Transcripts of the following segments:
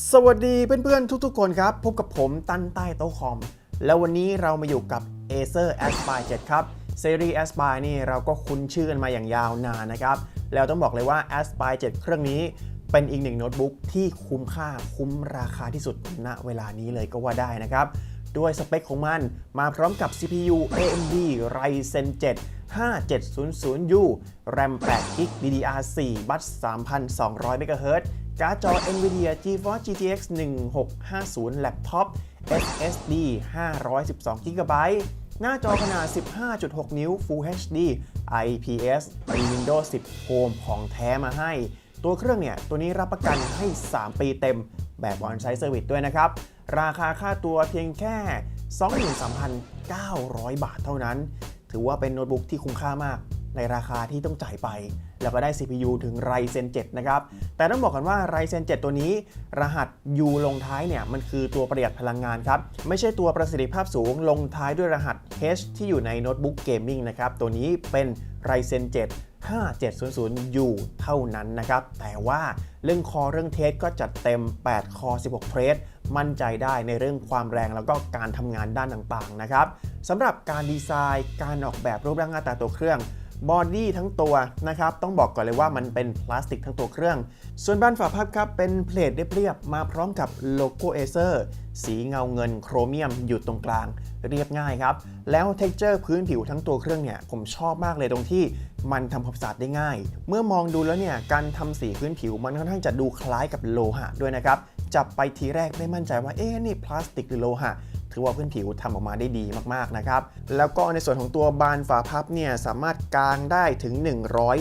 สวัสดีเพื่อนๆ ทุกๆ คนครับ พบกับผมตั้นใต้โต๊ะคอม แล้ววันนี้เรามาอยู่กับ Acer Aspire 7 ครับซีรีส์ Aspire นี่เราก็คุ้นชื่อกันมาอย่างยาวนานนะครับ แล้วต้องบอกเลยว่า Aspire 7 เครื่องนี้เป็นอีกหนึ่งโน้ตบุ๊กที่คุ้มค่าคุ้มราคาที่สุดณเวลานี้เลยก็ว่าได้นะครับ ด้วยสเปคของมันมาพร้อมกับ CPU AMD Ryzen 7 5700U RAM 8 g b DDR4 บัส3,200 MHz การ์ดจอ NVIDIA GeForce GTX 1650แล็ปท็อป SSD 512 GB หน้าจอขนาด 15.6 นิ้ว Full HD IPS มี Windows 10 Home ของแท้มาให้ ตัวเครื่องเนี่ย ตัวนี้รับประกันให้ 3 ปีเต็มแบบออนไซต์เซอร์วิสด้วยนะครับ ราคาค่าตัวเพียงแค่ 23,900 บาทเท่านั้น ถือว่าเป็นโน้ตบุ๊กที่คุ้มค่ามากในราคาที่ต้องจ่ายไป แล้วก็ได้ CPU ถึง Ryzen 7 นะครับ แต่ต้องบอกกันว่า Ryzen 7 ตัวนี้ รหัส U ลงท้ายเนี่ย มันคือตัวประหยัดพลังงานครับ ไม่ใช่ตัวประสิทธิภาพสูงลงท้ายด้วยรหัส H ที่อยู่ในโน้ตบุ๊กเกมมิ่งนะครับ ตัวนี้เป็น Ryzen 7 5700U เท่านั้นนะครับ แต่ว่าเรื่องคอเรื่องเทสก็จัดเต็ม 8 คอ 16 เทรดมั่นใจได้ในเรื่องความแรงแล้วก็การทำงานด้านต่างๆนะครับสำหรับการดีไซน์ การออกแบบรูปร่างหน้าตาตัวเครื่อง บอดี้ทั้งตัวนะครับ ต้องบอกก่อนเลยว่ามันเป็นพลาสติกทั้งตัวเครื่อง ส่วนบ้านฝาพับครับ เป็นเพลทเรียบๆมาพร้อมกับโลโก้เอเซอร์สีเงาเงินโครเมียมอยู่ตรงกลาง เรียบง่ายครับ แล้วเท็กเจอร์พื้นผิวทั้งตัวเครื่องเนี่ย ผมชอบมากเลยตรงที่มันทำความสะอาดได้ง่าย เมื่อมองดูแล้วเนี่ยการทำสีพื้นผิวมันค่อนข้างจะดูคล้ายกับโลหะด้วยนะครับจับไปทีแรกไม่มั่นใจว่าเอ๊ะนี่พลาสติกหรือโลหะ ถือว่าพื้นผิวทำออกมาได้ดีมากๆนะครับแล้วก็ในส่วนของตัวบานฝาพับเนี่ยสามารถกางได้ถึง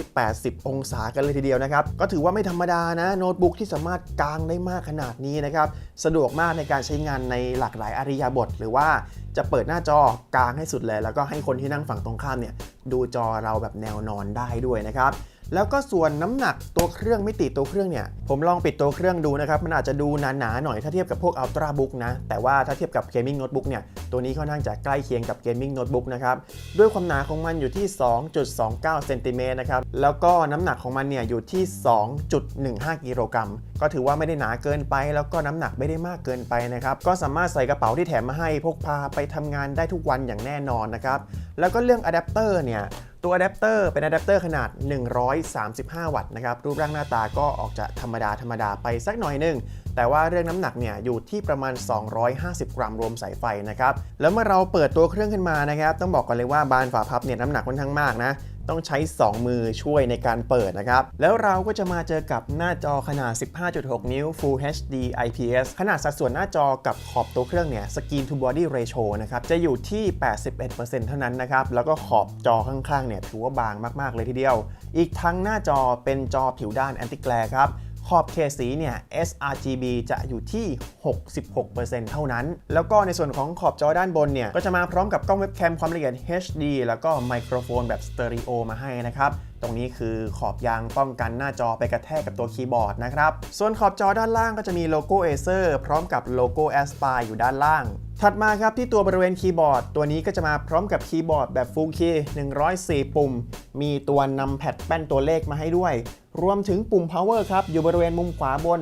180 องศากันเลยทีเดียวนะครับก็ถือว่าไม่ธรรมดานะโน้ตบุ๊กที่สามารถกางได้มากขนาดนี้นะครับสะดวกมากในการใช้งานในหลากหลายอริยาบท หรือว่าจะเปิดหน้าจอกางให้สุดเลย แล้วก็ให้คนที่นั่งฝั่งตรงข้ามเนี่ยดูจอเราแบบแนวนอนได้ด้วยนะครับ แล้วก็ส่วนน้ำหนักตัวเครื่องไมิติดตัวเครื่องเนี่ย ผมลองปิดตัวเครื่องดูนะครับ มันอาจจะดูหนาๆหน่อยถ้าเทียบกับพวก Ultra Book นะ แต่ว่าถ้าเทียบกับ Gaming Notebook เนี่ย ตัวนี้ค่อนข้างจะใกล้เคียงกับ Gaming Notebook นะครับ ด้วยความหนาของมันอยู่ที่ 2.29เซนติเมตรนะครับ แล้วก็น้ำหนักของมันเนี่ยอยู่ที่ 2.15 กิโลกรัม ก็ถือว่าไม่ได้หนาเกินไป แล้วก็น้ำหนักไม่ได้มากเกินไปนะครับ ก็สามารถใส่กระเป๋าที่แถมมาให้พกพาไปทำงานได้ทุกวันอย่างแน่นอนนะครับ แล้วก็เรื่องอะแดปเตอร์เนี่ย ตัวอะแดปเตอร์เป็นอะแดปเตอร์ขนาด 135 วัตต์นะครับ รูปร่างหน้าตาก็ออกจะธรรมดาธรรมดาไปสักหน่อยหนึง แต่ว่าเรื่องน้ำหนักเนี่ยอยู่ที่ประมาณ 250 กรัมรวมสายไฟนะครับ แล้วเมื่อเราเปิดตัวเครื่องขึ้นมานะครับ ต้องบอกก่อนเลยว่าบานฝาพับเนี่ยน้ำหนักค่อนข้างมากนะ ต้องใช้ 2 มือช่วยในการเปิดนะครับ แล้วเราก็จะมาเจอกับหน้าจอขนาด 15.6 นิ้ว Full HD IPS ขนาดสัดส่วนหน้าจอกับขอบตัวเครื่องเนี่ย Screen to Body Ratio นะครับจะอยู่ที่ 81%เท่านั้นนะครับ แล้วก็ขอบจอข้างๆเนี่ยถือว่าบางมากๆเลยทีเดียว อีกทั้งหน้าจอเป็นจอผิวด้าน Anti Glare ครับ ขอบเขตสีเนี่ย sRGB จะอยู่ที่ 66%เท่านั้น แล้วก็ในส่วนของขอบจอด้านบนเนี่ย ก็จะมาพร้อมกับกล้องเว็บแคมความละเอียด HD แล้วก็ไมโครโฟนแบบสเตอริโอมาให้นะครับ ตรงนี้คือขอบยางป้องกันหน้าจอไปกระแทกกับตัวคีย์บอร์ดนะครับ ส่วนขอบจอด้านล่างก็จะมีโลโก้ Acer พร้อมกับโลโก้ Aspire อยู่ด้านล่าง ถัดมาครับที่ตัวบริเวณคีย์บอร์ด ตัวนี้ก็จะมาพร้อมกับคีย์บอร์ดแบบ Full Key 104 ปุ่ม มีตัวนำแพดแป้นตัวเลขมาให้ด้วย รวมถึงปุ่ม power ครับอยู่บริเวณมุมขวาบน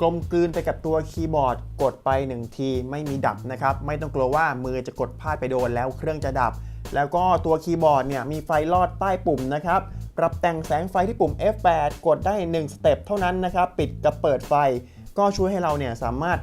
กลมกลืนไปกับตัวคีย์บอร์ด กดไป 1 ทีไม่มีดับนะครับ ไม่ต้องกลัวว่ามือจะกดพลาดไปโดนแล้วเครื่องจะดับ แล้วก็ตัวคีย์บอร์ดเนี่ยมีไฟลอดใต้ปุ่มนะครับ ปรับแต่งแสงไฟที่ปุ่ม F8 กดได้ 1 สเต็ปเท่านั้นนะครับ ปิดกับเปิดไฟ ก็ช่วยให้เราเนี่ยสามารถ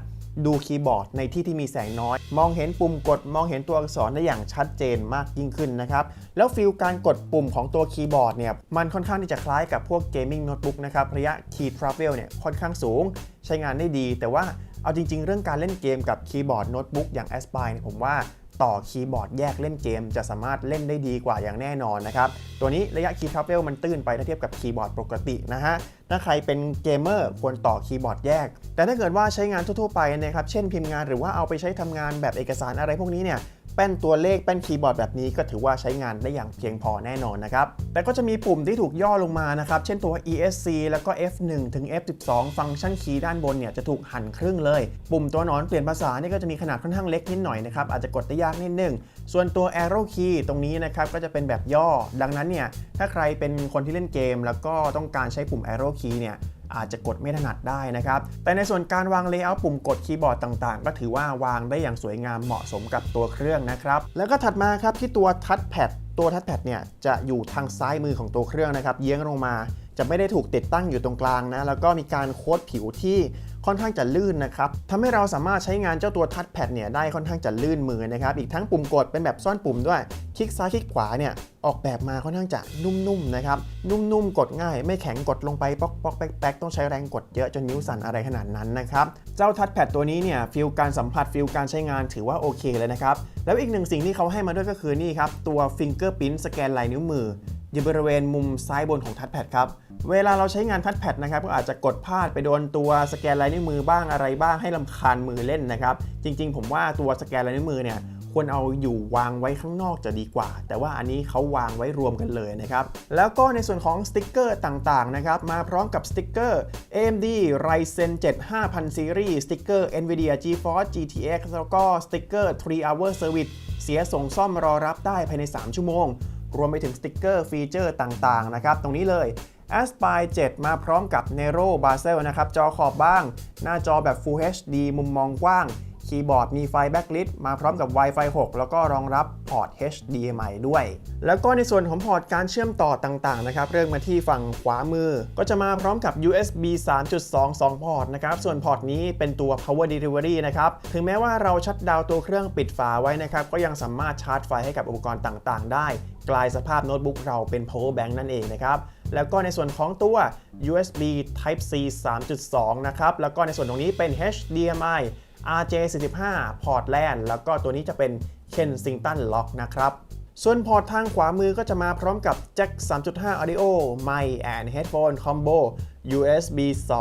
ดูคีย์บอร์ดในที่ที่มีแสงน้อย มองเห็นปุ่มกดมองเห็นตัวอักษรได้อย่างชัดเจนมากยิ่งขึ้นนะครับ แล้วฟิลการกดปุ่มของตัวคีย์บอร์ดเนี่ยมันค่อนข้างที่จะคล้ายกับพวกเกมมิ่งโน้ตบุ๊กนะครับ ระยะ Key Travel เนี่ยค่อนข้างสูง ใช้งานได้ดี แต่ว่าเอาจริง ๆ เรื่องการเล่นเกมกับคีย์บอร์ดโน้ตบุ๊กอย่าง Aspire เนี่ยผมว่า ต่อคีย์บอร์ดแยกเล่นเกม จะสามารถเล่นได้ดีกว่าอย่างแน่นอนนะครับตัวนี้ระยะคีย์ทรัฟเวลมันตื้นไปถ้าเทียบกับคีย์บอร์ดปกตินะฮะถ้าใครเป็นเกมเมอร์ควรต่อคีย์บอร์ดแยก แต่ถ้าเกิดว่าใช้งานทั่วๆไปนะครับเช่นพิมพ์งานหรือว่าเอาไปใช้ทำงานแบบเอกสารอะไรพวกนี้เนี่ย แป้นตัวเลขแป้นคีย์บอร์ดแบบนี้ก็ถือว่าใช้งานได้อย่างเพียงพอแน่นอนนะครับ แต่ก็จะมีปุ่มที่ถูกย่อลงมานะครับ เช่นตัว ESC แล้วก็ F1 ถึง F12 ฟังก์ชันคีย์ด้านบนเนี่ยจะถูกหั่นครึ่งเลย ปุ่มตัวหนอนเปลี่ยนภาษานี่ก็จะมีขนาดค่อนข้างเล็กนิดหน่อยนะครับ อาจจะกดได้ยากนิดนึง ส่วนตัว arrow key ตรงนี้นะครับก็จะเป็นแบบย่อ ดังนั้นเนี่ยถ้าใครเป็นคนที่เล่นเกม แล้วก็ต้องการใช้ปุ่ม arrow key เนี่ย อาจจะกดไม่ถนัดได้นะครับ แต่ในส่วนการวางเลเยอร์ปุ่มกดคีย์บอร์ดต่างๆ ก็ถือว่าวางได้อย่างสวยงามเหมาะสมกับตัวเครื่องนะครับ แล้วก็ถัดมาครับที่ตัวทัชแพดตัวทัชแพดเนี่ยจะอยู่ทางซ้ายมือของตัวเครื่องนะครับเยื้องลงมา จะไม่ได้ถูกติดตั้งอยู่ตรงกลางนะแล้วก็มีการโค้ดผิวที่ ค่อนข้างจะลื่นนะครับทำให้เราสามารถใช้งานเจ้าตัวทัชแพดเนี่ยได้ค่อนข้างจะลื่นมือนะครับ อีกทั้งปุ่มกดเป็นแบบซ่อนปุ่มด้วย คลิกซ้ายคลิกขวาเนี่ยออกแบบมาค่อนข้างจะนุ่มๆนะครับ นุ่มๆ กดง่าย ไม่แข็งกดลงไปป๊อกป๊อกแป๊กแป๊กต้องใช้แรงกดเยอะจนนิ้วสั่นอะไรขนาดนั้นนะครับ เจ้าทัชแพดตัวนี้เนี่ยฟิลการสัมผัสฟิลการใช้งานถือว่าโอเคเลยนะครับ แล้วอีกหนึ่งสิ่งที่เขาให้มาด้วยก็คือนี่ครับตัว Fingerprint สแกนลายนิ้วมืออยู่บริเวณมุมซ้ายบนของทัชแพดครับ เวลาเราใช้งานทัชแพดนะครับก็อาจจะกดพลาดไปโดนตัวสแกนลายนิ้วมือบ้างอะไรบ้างให้ลำคาญมือเล่นนะครับ จริง ๆ ผมว่าตัวสแกนลายนิ้วมือเนี่ยควรเอาอยู่วางไว้ข้างนอกจะดีกว่า แต่ว่าอันนี้เขาวางไว้รวมกันเลยนะครับ แล้วก็ในส่วนของสติกเกอร์ต่างๆนะครับ มาพร้อมกับสติกเกอร์ AMD Ryzen 7 5000 Series สติกเกอร์ NVIDIA GeForce GTX แล้วก็สติกเกอร์ 3 Hour Service เสียส่งซ่อมรอรับได้ภายใน 3 ชั่วโมง รวมไปถึงสติกเกอร์ฟีเจอร์ต่างๆนะครับ ตรงนี้เลย Aspire 7 มาพร้อมกับ Nero Bezel นะครับ จอขอบบ้าง หน้าจอแบบ Full HD มุมมองกว้าง คีย์บอร์ดมีไฟแบ็กลิสมาพร้อมกับ Wi-Fi 6 แล้วก็รองรับพอร์ต HDMI ด้วย แล้วก็ในส่วนของพอร์ตการเชื่อมต่อต่างๆนะครับ เริ่มมาที่ฝั่งขวามือ ก็จะมาพร้อมกับ USB 3.2 2 พอร์ตนะครับ ส่วนพอร์ตนี้เป็นตัว Power Delivery นะครับ ถึงแม้ว่าเราชัดดาวตัวเครื่องปิดฝาไว้นะครับ ก็ยังสามารถชาร์จไฟให้กับอุปกรณ์ต่างๆ ได้ กลายสภาพโน้ตบุ๊กเราเป็น power bank นั่นเองนะครับ แล้วก็ในส่วนของตัว USB Type C 3.2 นะครับ แล้วก็ในส่วนตรงนี้เป็น HDMI RJ45 พอร์ต LAN แล้วก็ตัวนี้จะเป็น Kensington Lock นะครับ ส่วนพอร์ตทางขวามือก็จะมาพร้อมกับแจ็ค 3.5 Audio Mic and Headphone Combo USB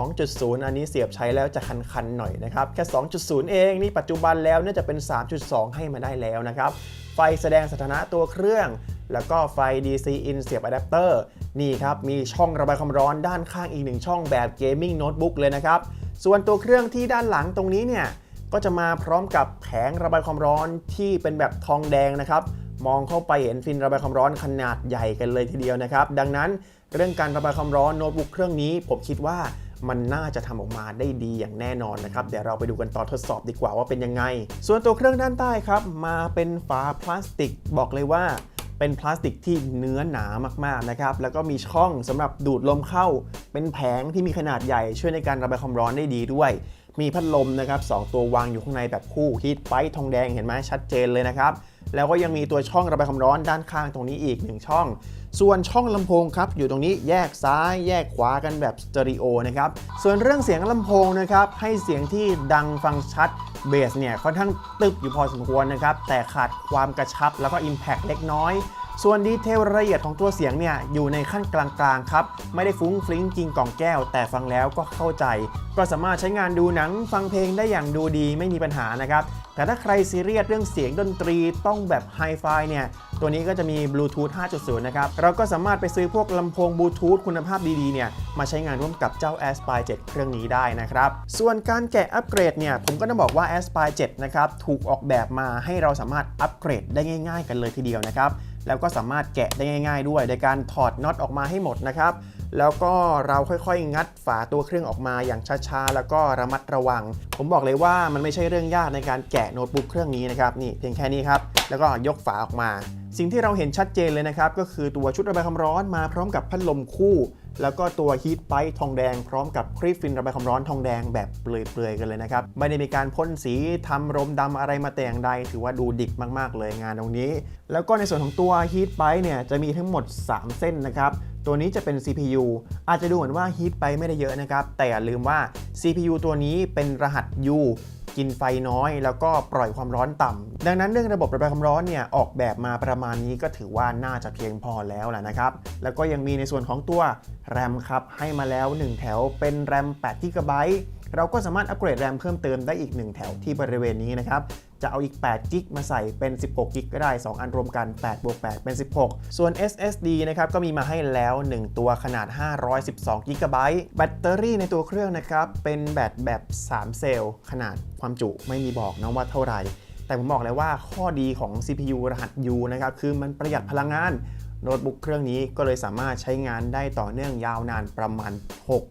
2.0 อันนี้เสียบใช้แล้วจะคันๆหน่อยนะครับ แค่ 2.0 เอง นี่ปัจจุบันแล้วน่าจะเป็น 3.2 ให้มาได้แล้วนะครับ ไฟแสดงสถานะตัวเครื่อง แล้วก็ไฟ DC in เสียบอะแดปเตอร์นี่ครับมีช่องระบายความร้อนด้านข้างอีกหนึ่งช่องแบบเกมมิ่งโน้ตบุ๊กเลยนะครับ ส่วนตัวเครื่องที่ด้านหลังตรงนี้เนี่ยก็จะมาพร้อมกับแผงระบายความร้อนที่เป็นแบบทองแดงนะครับมองเข้าไปเห็นฟินระบายความร้อนขนาดใหญ่กันเลยทีเดียวนะครับ ดังนั้นเรื่องการระบายความร้อนโน้ตบุ๊กเครื่องนี้ ผมคิดว่ามันน่าจะทำออกมาได้ดีอย่างแน่นอนนะครับ เดี๋ยวเราไปดูกันตอนทดสอบดีกว่าว่าเป็นยังไง ส่วนตัวเครื่องด้านใต้ครับ มาเป็นฝาพลาสติกบอกเลยว่า เป็นพลาสติกที่เนื้อหนามากๆนะครับ แล้วก็มีช่องสำหรับดูดลมเข้า เป็นแผงที่มีขนาดใหญ่ช่วยในการระบายความร้อนได้ดีด้วย มีพัดลมนะครับสองตัววางอยู่ข้างในแบบคู่ฮีทไปทองแดงเห็นไหมชัดเจนเลยนะครับ แล้วก็ยังมีตัวช่องระบายความร้อนด้านข้างตรงนี้อีก 1 ช่อง ส่วนช่องลำโพงครับอยู่ตรงนี้แยกซ้ายแยกขวากันแบบสเตอริโอนะครับ ส่วนเรื่องเสียงลำโพงนะครับให้เสียงที่ดังฟังชัดเบสเนี่ยค่อนข้างตึบอยู่พอสมควรนะครับแต่ขาดความกระชับแล้วก็ Impact เล็กน้อย ส่วนดีเทลรายละเอียดของตัวเสียงเนี่ยอยู่ในขั้นกลางๆครับ ไม่ได้ฟุ้งฟลิ้งกิงกล่องแก้ว แต่ฟังแล้วก็เข้าใจ ก็สามารถใช้งานดูหนังฟังเพลงได้อย่างดูดีไม่มีปัญหานะครับ แต่ถ้าใครซีเรียสเรื่องเสียงดนตรีต้องแบบไฮไฟเนี่ยตัวนี้ก็จะมีบลูทูธ 5.0 นะครับ เราก็สามารถไปซื้อพวกลำโพงบลูทูธคุณภาพดีๆ เนี่ย มาใช้งานร่วมกับเจ้า Aspire 7 เครื่องนี้ได้นะครับ ส่วนการแกะอัปเกรดเนี่ย ผมก็ต้องบอกว่า Aspire 7 นะครับ ถูกออกแบบมาให้เราสามารถอัปเกรดได้ง่าย ๆ กันเลยทีเดียวนะครับ แล้วก็สามารถแกะได้ง่าย ๆ ด้วย โดยการถอดน็อตออกมาให้หมดนะครับ แล้วก็เราค่อยๆ งัดฝาตัวเครื่องออกมาอย่างช้าๆ แล้วก็ระมัดระวัง ผมบอกเลยว่ามันไม่ใช่เรื่องยากในการแกะโน้ตบุ๊กเครื่องนี้นะครับ นี่เพียงแค่นี้ครับ แล้วก็ยกฝาออกมา สิ่งที่เราเห็นชัดเจนเลยนะครับ ก็คือตัวชุดระบายความร้อนมาพร้อมกับพัดลมคู่ แล้วก็ตัวฮีทไปทองแดงพร้อมกับครีฟฟินระบายความร้อนทองแดงแบบเปลือยๆกันเลยนะครับ ไม่ได้มีการพ่นสีทำรมดำอะไรมาแต่อย่างใด ถือว่าดูดิบมากๆเลยงานตรงนี้ แล้วก็ในส่วนของตัวฮีทไปเนี่ยจะมีทั้งหมด 3 เส้นนะครับ ตัวนี้จะเป็น CPU อาจจะดูเหมือนว่าฮีทไปไม่ได้เยอะนะครับ แต่อย่าลืมว่า CPU ตัวนี้เป็นรหัส U กินไฟน้อย แล้วก็ปล่อยความร้อนต่ำดังนั้นเรื่องระบบระบายความร้อนเนี่ยออกแบบมาประมาณนี้ก็ถือว่าน่าจะเพียงพอแล้วแหละนะครับ แล้วก็ยังมีในส่วนของตัวแรมครับให้มาแล้ว 1 แถวเป็นแรม8 g b เราก็สามารถอัปเกรดแรมเพิ่มเติมได้อีก 1 แถวที่บริเวณนี้นะครับ จะเอาอีก8กิกมาใส่เป็น 16กิกก็ได้ 2 อันรวมกัน8บวก8เป็น 16 ส่วน SSD นะครับก็มีมาให้แล้ว 1 ตัวขนาด 512 g b แบตเตอรี่ในตัวเครื่องนะครับเป็นแบตแบบ 3 เซลล์ ขนาดความจุไม่มีบอกนะว่าเท่าไหร่ แต่ผมบอกเลยว่าข้อดีของ CPU รหัส U นะครับคือมันประหยัดพลังงาน โน้ตบุ๊กเครื่องนี้ก็เลยสามารถใช้งานได้ต่อเนื่องยาวนานประมาณ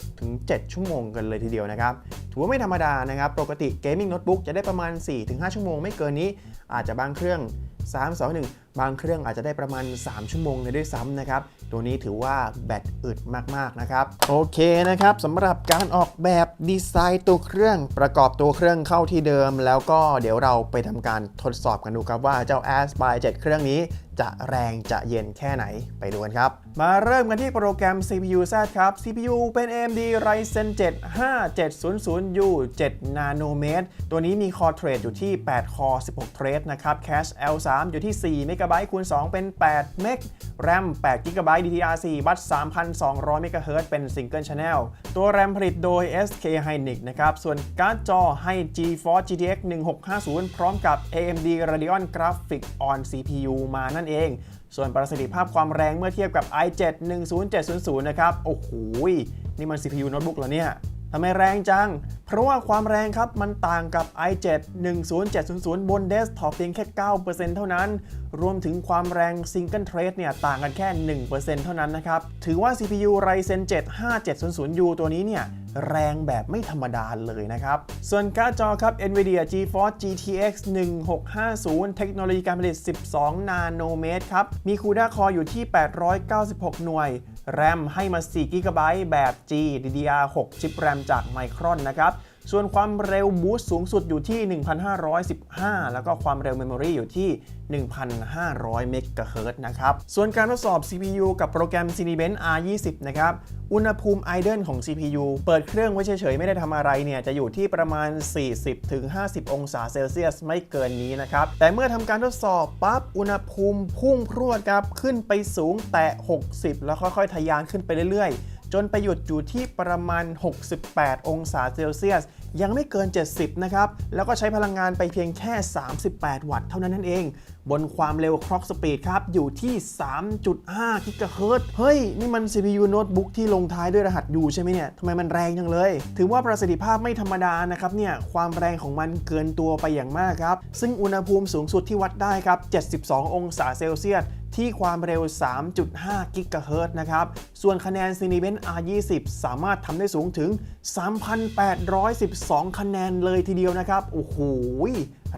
6-7 ชั่วโมงกันเลยทีเดียวนะครับ ถือว่าไม่ธรรมดานะครับ ปกติเกมมิ่งโน้ตบุ๊กจะได้ประมาณ 4-5 ชั่วโมงไม่เกินนี้ อาจจะบางเครื่อง 3 2 1 บางเครื่องอาจจะได้ประมาณ 3 ชั่วโมงเลยด้วยซ้ำนะครับ ตัวนี้ถือว่าแบตอึดมากๆนะครับ โอเคนะครับสำหรับการออกแบบดีไซน์ตัวเครื่องประกอบตัวเครื่องเข้าที่เดิม แล้วก็เดี๋ยวเราไปทำการทดสอบกันดูครับว่าเจ้า a s p i 7เครื่องนี้จะแรงจะเย็นแค่ไหนไปดูกันครับ มาเริ่มกันที่โปรแกรม CPU Z ครับ CPU เป็น AMD Ryzen 7 5700U 7 Nanometer ตัวนี้มี Core Thread อยู่ที่ 8 Core 16 Thread นะครับ Cache L3 อยู่ที่4 MB คูณ 2 เป็น 8 เมก RAM 8 GB DDR4 บัส3,200 MHz เป็น Single Channel ตัว RAM ผลิตโดย SK Hynix นะครับ ส่วนการ์ดจอให้ GeForce GTX 1650 พร้อมกับ AMD Radeon Graphics on CPU มานั่นเอง ส่วนประสิทธิภาพความแรงเมื่อเทียบกับ i7 10700 นะครับ โอ้โห นี่มัน CPU โน้ตบุ๊กเหรอเนี่ยำไมแรงจัง เพราะว่าความแรงครับมันต่างกับ i7 10700 บนเดสก์ท็อปเพียงแค่ 9%เท่านั้น รวมถึงความแรง Single Thread เนี่ยต่างกันแค่ 1%เท่านั้นนะครับ ถือว่า CPU Ryzen 7 5700U ตัวนี้เนี่ยแรงแบบไม่ธรรมดาเลยนะครับ ส่วนการ์ดจอครับ NVIDIA GeForce GTX 1650 เทคโนโลยีการผลิต 12 นาโนเมตรครับ มี CUDA Core อยู่ที่ 896 หน่วย แรมให้มา 4GB แบบ GDDR6 ชิปแรมจากไมครอนนะครับ ส่วนความเร็วบูสต์สูงสุดอยู่ที่ 1,515 แล้วก็ความเร็วเมมโมรีอยู่ที่ 1,500 เมกะเฮิรตนะครับ ส่วนการทดสอบ CPU กับโปรแกรม Cinebench R20 นะครับ อุณหภูมิ idle ของ CPU เปิดเครื่องไว้เฉยๆ ไม่ได้ทำอะไรเนี่ย จะอยู่ที่ประมาณ 40-50 องศาเซลเซียสไม่เกินนี้นะครับ แต่เมื่อทำการทดสอบปั๊บ อุณหภูมิพุ่งพรวดครับ ขึ้นไปสูงแตะ60 แล้วค่อยๆ ทะยานขึ้นไปเรื่อยๆ จนไปหยุดอยู่ที่ประมาณ 68 องศาเซลเซียส ยังไม่เกิน 70 นะครับ แล้วก็ใช้พลังงานไปเพียงแค่ 38 วัตต์เท่านั้นนั่นเอง บนความเร็ว clock speed ครับ อยู่ที่ 3.5กิกะเฮิรตซ์เฮ้ย นี่มัน CPU โน้ตบุ๊กที่ลงท้ายด้วยรหัส U ใช่ไหมเนี่ยทำไมมันแรงจังเลย ถือว่าประสิทธิภาพไม่ธรรมดานะครับเนี่ย ความแรงของมันเกินตัวไปอย่างมากครับ ซึ่งอุณหภูมิสูงสุดที่วัดได้ครับ 72 องศาเซลเซียสที่ความเร็ว 3.5 กิกะเฮิรตซ์นะครับ ส่วนคะแนน Cinebench R20 สามารถทำได้สูงถึง 3,812 คะแนนเลยทีเดียวนะครับ โอ้โห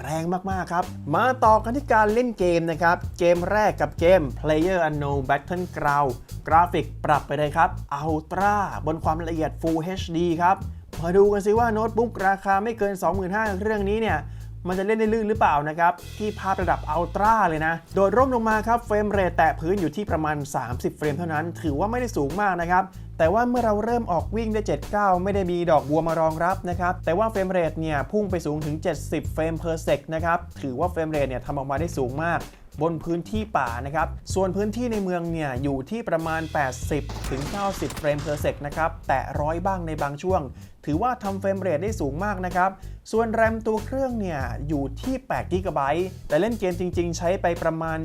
แรงมาก ๆ ครับ มาต่อกันที่การเล่นเกมนะครับ เกมแรกกับเกม Player Unknown Battleground กราฟิกปรับไปเลยครับ Ultra บนความละเอียด Full HD ครับ มาดูกันสิว่าโน้ตบุ๊กราคาไม่เกิน 25,000 เครื่องนี้เนี่ยมันจะเล่นได้ลื่นหรือเปล่านะครับ ที่ภาพระดับอัลตร้าเลยนะ โดดร่มลงมาครับ เฟรมเรทแตะพื้นอยู่ที่ประมาณ 30 เฟรมเท่านั้น ถือว่าไม่ได้สูงมากนะครับ แต่ว่าเมื่อเราเริ่มออกวิ่งได้ 79 ไม่ได้มีดอกบัวมารองรับนะครับ แต่ว่าเฟรมเรทเนี่ยพุ่งไปสูงถึง 70 เฟรม per sec นะครับ ถือว่าเฟรมเรทเนี่ยทำออกมาได้สูงมากบนพื้นที่ป่านะครับ ส่วนพื้นที่ในเมืองเนี่ยอยู่ที่ประมาณ 80 ถึง 90 เฟรม per sec นะครับ แตะร้อยบ้างในบางช่วง ถือว่าทำเฟรมเรทได้สูงมากนะครับ ส่วนแรมตัวเครื่องเนี่ยอยู่ที่8 g b แต่เล่นเกมจริง ๆ ใช้ไปประมาณ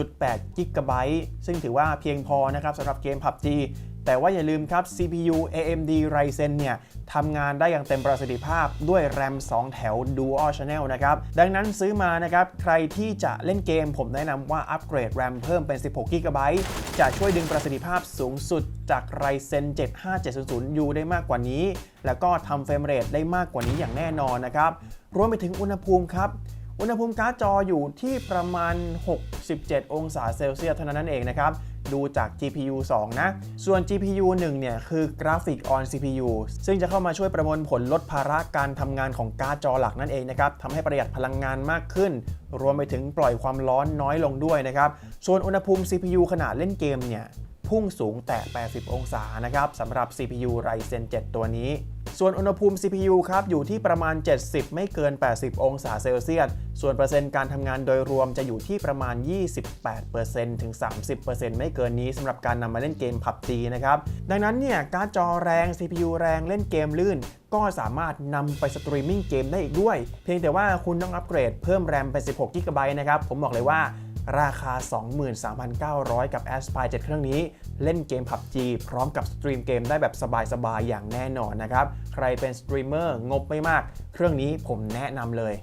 6.8 g b ซึ่งถือว่าเพียงพอนะครับสำหรับเกม PUBG แต่ว่าอย่าลืมครับ CPU AMD Ryzen เนี่ยทำงานได้อย่างเต็มประสิทธิภาพด้วย RAM 2 แถว Dual Channel นะครับ ดังนั้นซื้อมานะครับ ใครที่จะเล่นเกม ผมแนะนำว่าอัปเกรด RAM เพิ่มเป็น 16 g b จะช่วยดึงประสิทธิภาพสูงสุดจาก Ryzen 7 5700U ได้มากกว่านี้ แล้วก็ทำเฟรมเรทได้มากกว่านี้อย่างแน่นอนนะครับ รวมไปถึงอุณหภูมิครับอุณหภูมิการ์ดจออยู่ที่ประมาณ 67 องศาเซลเซียสเท่านั้นนั่นเองนะครับ ดูจาก GPU 2 นะ ส่วน GPU 1 เนี่ย คือกราฟิก on CPU ซึ่งจะเข้ามาช่วยประมวลผลลดภาระการทำงานของการ์ดจอหลักนั่นเองนะครับทำให้ประหยัดพลังงานมากขึ้น รวมไปถึงปล่อยความร้อนน้อยลงด้วยนะครับ ส่วนอุณหภูมิ CPU ขณะเล่นเกมเนี่ย พุ่งสูงแต่80 องศานะครับสำหรับ CPU Ryzen 7 ตัวนี้ ส่วนอุณหภูมิ CPU ครับอยู่ที่ประมาณ 70 ไม่เกิน 80 องศาเซลเซียส ส่วนเปอร์เซ็นต์การทำงานโดยรวมจะอยู่ที่ประมาณ 28%ถึง 30%ไม่เกินนี้สำหรับการนำมาเล่นเกม PUBG นะครับ ดังนั้นเนี่ยการ์ดจอแรง CPU แรงเล่นเกมลื่นก็สามารถนำไปสตรีมมิ่งเกมได้อีกด้วย เพียงแต่ว่าคุณต้องอัปเกรดเพิ่มแรมเป็น 16 g b นะครับ ผมบอกเลยว่า ราคา 23,900 กับ Aspire 7 เครื่องนี้ เล่นเกม PUBG พร้อมกับสตรีมเกมได้แบบสบายๆ อย่างแน่นอนนะครับ ใครเป็นสตรีมเมอร์งบไม่มาก เครื่องนี้ผมแนะนำเลย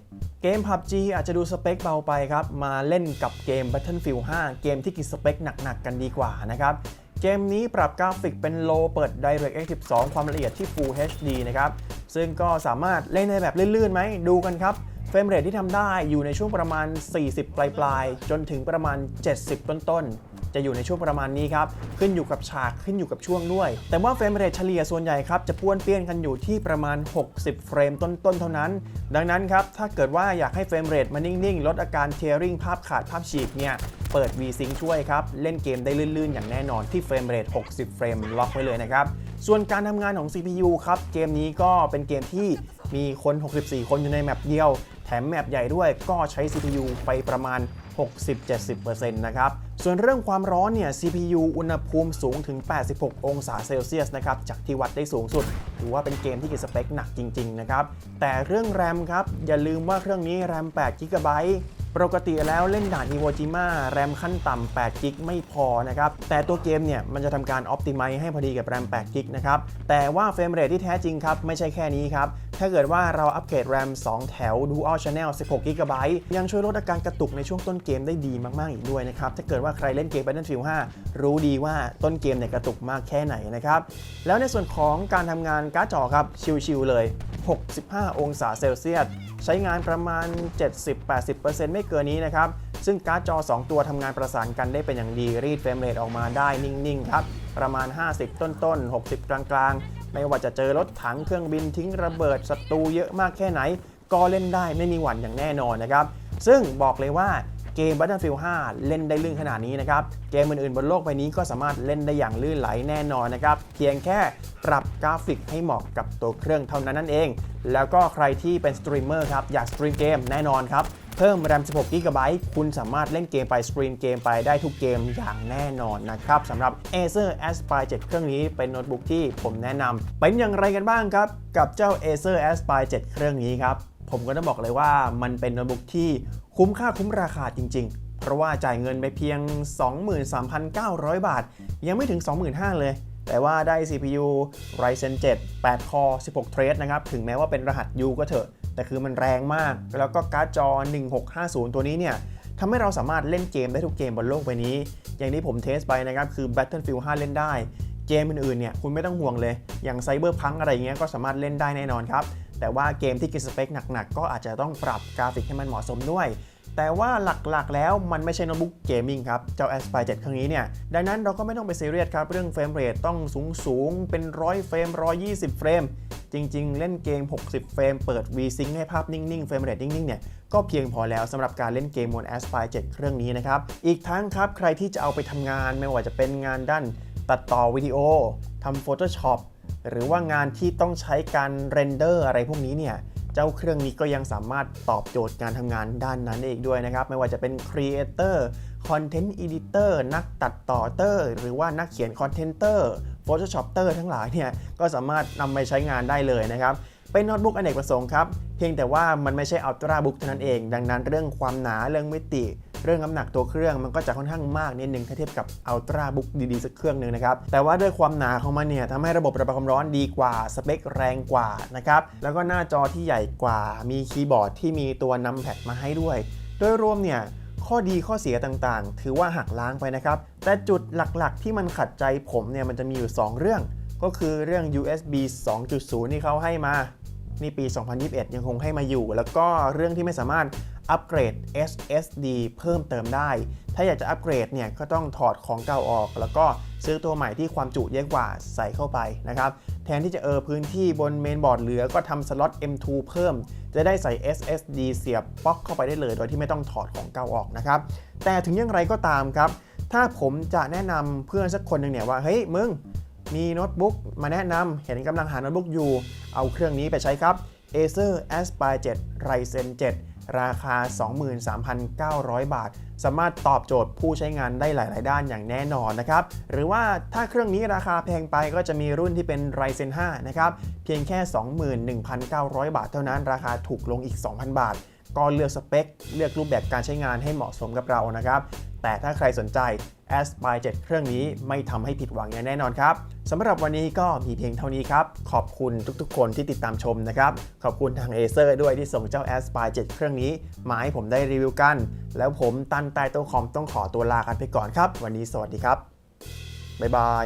เกม PUBG อาจจะดูสเปคเบาไปครับ มาเล่นกับเกม Battlefield 5 เกมที่กินสเปคหนักๆ กันดีกว่านะครับเกมนี้ปรับกราฟิกเป็น low เปิด DirectX 12 ความละเอียดที่ Full HD นะครับ ซึ่งก็สามารถเล่นในแบบลื่นๆไหม ดูกันครับ เฟรมเรทที่ทำได้อยู่ในช่วงประมาณ 40 ปลายๆ จนถึงประมาณ 70 ต้นๆ จะอยู่ในช่วงประมาณนี้ครับ ขึ้นอยู่กับฉากขึ้นอยู่กับช่วงด้วย แต่ว่าเฟรมเรทเฉลี่ยส่วนใหญ่ครับ จะป้วนเปี้ยนกันอยู่ที่ประมาณ 60 เฟรมต้นๆ เท่านั้น ดังนั้นครับ ถ้าเกิดว่าอยากให้เฟรมเรทมันนิ่งๆ ลดอาการเท r ริงภาพขาดภาพฉีกเนี่ยเปิด V-Sync ช่วยครับ เล่นเกมได้ลื่นๆ อย่างแน่นอนที่เฟรมเรท60 เฟรมล็อกไว้เลยนะครับส่วนการทำงานของ CPU ครับเกมนี้ก็เป็นเกมที่ มีคน 64 คนอยู่ในแมปเดียว แถมแมปใหญ่ด้วยก็ใช้ CPU ไปประมาณ 60-70%นะครับ ส่วนเรื่องความร้อนเนี่ย CPU อุณหภูมิสูงถึง 86 องศาเซลเซียสนะครับ จากที่วัดได้สูงสุด ถือว่าเป็นเกมที่กินสเปคหนักจริง ๆ นะครับ แต่เรื่องแรมครับ อย่าลืมว่าเครื่องนี้แรม8 g b ปกติแล้วเล่นด่าน Iwo Jima แรมขั้นต่ำ8 g ิกไม่พอนะครับ แต่ตัวเกมเนี่ย มันจะทำการ Optimize ให้พอดีกับแรม8 g ิกนะครับ แต่ว่าเฟรมเรทที่แท้จริงครับ ไม่ใช่แค่นี้ครับ ถ้าเกิดว่าเราอัปเกรดแรม2 แถว Dual Channel 16 g b ยังช่วยลดอาการกระตุกในช่วงต้นเกมได้ดีมาก ๆ อีกด้วยนะครับ ถ้าเกิดว่าใครเล่นเกม Battlefield 5 รู้ดีว่าต้นเกมเนี่ยกระตุกมากแค่ไหนนะครับ แล้วในส่วนของการทำงานการ์ดจอครับชิลๆเลย 65 องศาเซลเซียสใช้งานประมาณ 70-80%ไม่เกินนี้นะครับ ซึ่งการ์ดจอ 2 ตัวทำงานประสานกันได้เป็นอย่างดีรีดเฟรมเรทออกมาได้นิ่งๆครับ ประมาณ 50 ต้นๆ 60 กลางๆ ไม่ว่าจะเจอรถถังเครื่องบินทิ้งระเบิดศัตรูเยอะมากแค่ไหน ก็เล่นได้ไม่มีหวั่นอย่างแน่นอนนะครับ ซึ่งบอกเลยว่าเกม Battlefield 5 เล่นได้ลื่นขนาดนี้นะครับ เกมอื่นๆ บนโลกใบนี้ก็สามารถเล่นได้อย่างลื่นไหลแน่นอนนะครับ เพียงแค่ปรับกราฟิกให้เหมาะกับตัวเครื่องเท่านั้นนั่นเอง แล้วก็ใครที่เป็นสตรีมเมอร์ครับ อยากสตรีมเกมแน่นอนครับ เพิ่มแรม 16 g b คุณสามารถเล่นเกมไปสตรีมเกมไปได้ทุกเกมอย่างแน่นอนนะครับสำหรับ Acer Aspire 7 เครื่องนี้เป็นโน้ตบุ๊กที่ผมแนะนำเป็นอย่างไรกันบ้างครับ กับเจ้า Acer Aspire 7 เครื่องนี้ครับ ผมก็ต้องบอกเลยว่ามันเป็นโน้ตบุ๊กที่คุ้มค่าคุ้มราคาจริง ๆ เพราะว่าจ่ายเงินไปเพียง 23,900 บาท ยังไม่ถึง 25,000 เลยแต่ว่าได้ CPU Ryzen 7 8 Core 16 Thread นะครับ ถึงแม้ว่าเป็นรหัส U ก็เถอะ แต่คือมันแรงมาก แล้วก็การ์ดจอ 1650 ตัวนี้เนี่ยทำให้เราสามารถเล่นเกมได้ทุกเกมบนโลกใบนี้ อย่างที่ผมเทสไปนะครับ คือ Battlefield 5 เล่นได้ เกมอื่นๆเนี่ยคุณไม่ต้องห่วงเลย อย่าง Cyberpunk อะไรเงี้ยก็สามารถเล่นได้แน่นอนครับ แต่ว่าเกมที่กินสเปคหนักๆ ก็อาจจะต้องปรับกราฟิกให้มันเหมาะสมด้วย แต่ว่าหลักๆ แล้วมันไม่ใช่โน้ตบุ๊กเกมมิ่งครับ เจ้า Aspire 7เครื่องนี้เนี่ย ดังนั้นเราก็ไม่ต้องไปซีเรียสครับ เรื่องเฟรมเรทต้องสูงสูงๆเป็น100เฟรม120เฟรม จริง ๆ เล่นเกม 60 เฟรม เปิด V-Sync ให้ภาพนิ่ง ๆ เฟรมเรทนิ่ง ๆ เนี่ย ก็เพียงพอแล้วสำหรับการเล่นเกมบน Aspire 7 เครื่องนี้นะครับ อีกทั้งครับใครที่จะเอาไปทำงานไม่ว่าจะเป็นงานด้านตัดต่อวิดีโอทำ Photoshop หรือว่างานที่ต้องใช้การเรนเดอร์อะไรพวกนี้เนี่ย จ้าเครื่องนี้ก็ยังสามารถตอบโจทย์การทำงานด้านนั้นได้อีกด้วยนะครับ ไม่ว่าจะเป็นครีเอเตอร์คอนเทนต์อีดิเตอร์นักตัดต่อเตอร์ หรือว่านักเขียนคอนเทนเตอร์ Photoshop เตอร์ทั้งหลายเนี่ยก็สามารถนำไปใช้งานได้เลยนะครับเป็นโน้ตบุ๊กอเนกประสงค์ครับ เพียงแต่ว่ามันไม่ใช่อัลตราบุ๊กเท่านั้นเอง ดังนั้นเรื่องความหนาเรื่องมิติ เรื่องน้ำหนักตัวเครื่องมันก็จะค่อนข้างมากนิดนึงถ้าเทียบกับ Ultra Book ดีๆสักเครื่องหนึ่งนะครับ แต่ว่าด้วยความหนาของมันเนี่ยทำให้ระบบระบายความร้อนดีกว่า สเปคแรงกว่านะครับ แล้วก็หน้าจอที่ใหญ่กว่า มีคีย์บอร์ดที่มีตัวนำแพดมาให้ด้วย โดยรวมเนี่ยข้อดีข้อเสียต่างๆ ถือว่าหักล้างไปนะครับ แต่จุดหลักๆ ที่มันขัดใจผมเนี่ยมันจะมีอยู่ 2 เรื่อง ก็คือเรื่อง USB 2.0 ที่เขาให้มา นี่ปี 2021 ยังคงให้มาอยู่ แล้วก็เรื่องที่ไม่สามารถ อัปเกรด SSD เพิ่มเติมได้ ถ้าอยากจะอัปเกรดเนี่ยก็ต้องถอดของเก่าออก แล้วก็ซื้อตัวใหม่ที่ความจุเยอะกว่าใส่เข้าไปนะครับแทนที่จะเออพื้นที่บนเมนบอร์ดเหลือก็ทำสล็อต M2 เพิ่ม จะได้ใส่ SSD เสียบปลั๊กเข้าไปได้เลย โดยที่ไม่ต้องถอดของเก่าออกนะครับแต่ถึงอย่างไรก็ตามครับ ถ้าผมจะแนะนำเพื่อนสักคนหนึ่งเนี่ยว่าเฮ้ยมึงมีโน้ตบุ๊กมาแนะนำเห็นกำลังหาโน้ตบุ๊กอยู่ เอาเครื่องนี้ไปใช้ครับ Acer Aspire 7 Ryzen 7 ราคา 23,900 บาท สามารถตอบโจทย์ผู้ใช้งานได้หลาย ๆ ด้านอย่างแน่นอนนะครับ หรือว่าถ้าเครื่องนี้ราคาแพงไปก็จะมีรุ่นที่เป็น Ryzen 5 นะครับ เพียงแค่ 21,900 บาทเท่านั้นราคาถูกลงอีก 2,000 บาท ก็เลือกสเปค เลือกรูปแบบการใช้งานให้เหมาะสมกับเรานะครับ แต่ถ้าใครสนใจ Aspire 7 เครื่องนี้ไม่ทำให้ผิดหวังอย่างแน่นอนครับสำหรับวันนี้ก็มีเพียงเท่านี้ครับ ขอบคุณทุกๆ คนที่ติดตามชมนะครับ ขอบคุณทาง Acer ด้วยที่ส่งเจ้า Aspire 7 เครื่องนี้ มาให้ผมได้รีวิวกัน แล้วผมตันใต้โต๊ะคอมต้องขอตัวลากันไปก่อนครับ วันนี้สวัสดีครับ บ๊ายบาย